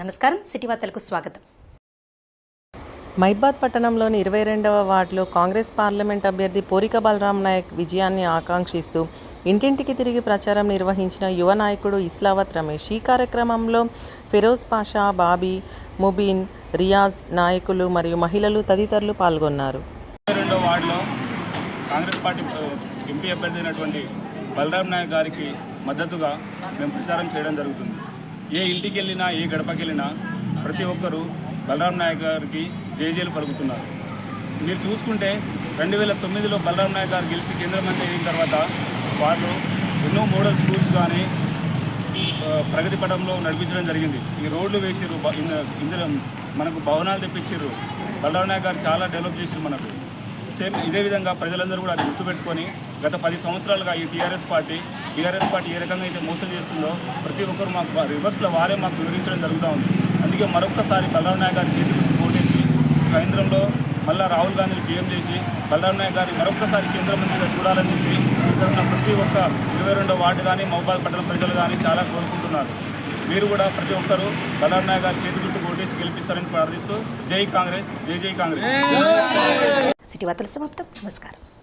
నమస్కారం. సిటీ వార్తలకు స్వాగతం. మైబాద్ పట్టణంలోని ఇరవై రెండవ వార్డులో కాంగ్రెస్ పార్లమెంట్ అభ్యర్థి పోరిక బలరాం నాయక్ విజయాన్ని ఆకాంక్షిస్తూ ఇంటింటికి తిరిగి ప్రచారం నిర్వహించిన యువ నాయకుడు ఇస్లావత్ రమేష్. ఈ కార్యక్రమంలో ఫిరోజ్ పాషా బాబీ ముబీన్ రియాజ్ నాయకులు మరియు మహిళలు తదితరులు పాల్గొన్నారు. రెండో వార్డులో కాంగ్రెస్ పార్టీ ఆ, ఎంపీ అభ్యర్థి అయినటువంటి బలరాం నాయక్ గారికి మద్దతుగా మేము ప్రచారం చేయడం జరుగుతుంది. ఏ ఇంటికి వెళ్ళినా ఏ గడపకి వెళ్ళినా ప్రతి ఒక్కరూ బలరాం నాయక్ గారికి జేజేలు పలుకుతున్నారు. మీరు చూసుకుంటే రెండు వేల తొమ్మిదిలో బలరాం నాయక్ గారు గెలిచి కేంద్ర మంత్రి అయిన తర్వాత వాళ్ళు ఎన్నో మోడల్ స్కూల్స్ కానీ ప్రగతి పటంలో నడిపించడం జరిగింది. ఈ రోడ్లు వేసిర్రు ఇందులో మనకు భవనాలు తెప్పించారు బలరాం నాయక్ గారు చాలా డెవలప్ చేసారు మనకు. సేమ్ ఇదే విధంగా ప్రజలందరూ కూడా అది గుర్తుపెట్టుకొని గత పది సంవత్సరాలుగా ఈ టీఆర్ఎస్ పార్టీ టీఆర్ఎస్ పార్టీ ఏ రకంగా అయితే మోసం చేస్తుందో ప్రతి ఒక్కరు మాకు రివర్స్లో వారే మాకు వివరించడం జరుగుతూ ఉంది. అందుకే మరొకసారి బలరాం నాయక్ గారి చేతికి పోటేసి కేంద్రంలో మళ్ళా రాహుల్ గాంధీని పీఎం చేసి బలరాం నాయక్ గారిని మరొకసారి కేంద్ర మంత్రిగా చూడాలని చెప్పి ఇక్కడ ఉన్న ప్రతి ఒక్క ఇరవై రెండో వార్డు కానీ మహబాద్ పట్టణ ప్రజలు కానీ చాలా కోరుకుంటున్నారు. మీరు కూడా ప్రతి ఒక్కరూ బలరాం నాయక్ గారి చేతి గుర్తు ఓటేసి గెలిపిస్తారని ప్రార్థిస్తూ జై కాంగ్రెస్ జై జై కాంగ్రెస్. పాజిటివ్ వార్తల సమాప్తం. నమస్కారం.